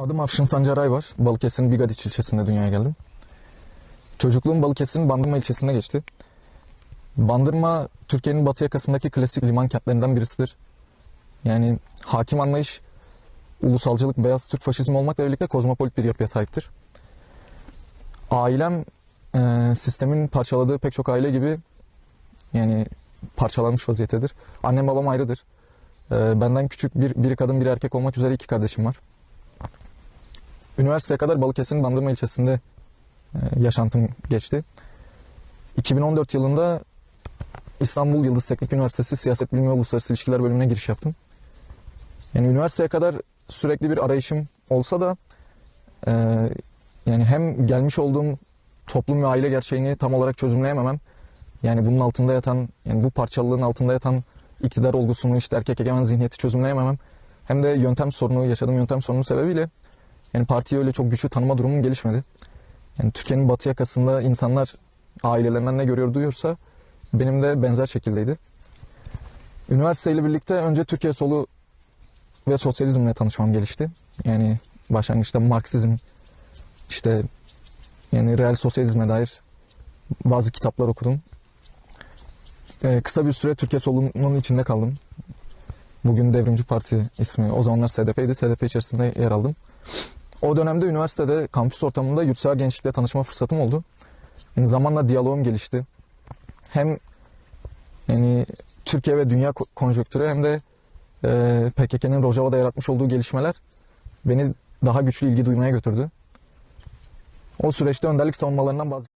Adım Afşin Sancaray var. Balıkesir'in Bigadiç ilçesinde dünyaya geldim. Çocukluğum Balıkesir'in Bandırma ilçesinde geçti. Bandırma, Türkiye'nin batı yakasındaki klasik liman kentlerinden birisidir. Yani hakim anlayış, ulusalcılık, beyaz Türk faşizmi olmakla birlikte kozmopolit bir yapıya sahiptir. Ailem e, sistemin parçaladığı pek çok aile gibi yani parçalanmış vaziyettedir. Annem babam ayrıdır. E, benden küçük bir, biri kadın bir erkek olmak üzere iki kardeşim var. Üniversiteye kadar Balıkesir'in Bandırma ilçesinde e, yaşantım geçti. 2014 yılında İstanbul Yıldız Teknik Üniversitesi Siyaset Bilimi ve Uluslararası İlişkiler bölümüne giriş yaptım. Yani üniversiteye kadar sürekli bir arayışım olsa da e, yani hem gelmiş olduğum toplum ve aile gerçeğini tam olarak çözümleyememem. Yani bunun altında yatan, yani bu parçalılığın altında yatan iktidar olgusunu, işte erkek egemen zihniyeti çözümleyememem. Hem de yöntem sorunu, yaşadığım yöntem sorunu sebebiyle yani partiyi öyle çok güçlü tanıma durumum gelişmedi. Yani Türkiye'nin batı yakasında insanlar ailelerinden ne görüyor duyuyorsa benim de benzer şekildeydi. Üniversiteyle birlikte önce Türkiye solu ve sosyalizmle tanışmam gelişti. Yani başlangıçta Marksizm, işte yani real sosyalizme dair bazı kitaplar okudum. Ee, kısa bir süre Türkiye solunun içinde kaldım. Bugün Devrimci Parti ismi. O zamanlar SDP'ydi. SDP içerisinde yer aldım. O dönemde üniversitede kampüs ortamında yurtsever gençlikle tanışma fırsatım oldu. Yani zamanla diyalogum gelişti. Hem yani Türkiye ve dünya ko- konjonktürü hem de e, PKK'nın Rojava'da yaratmış olduğu gelişmeler beni daha güçlü ilgi duymaya götürdü. O süreçte önderlik savunmalarından bazı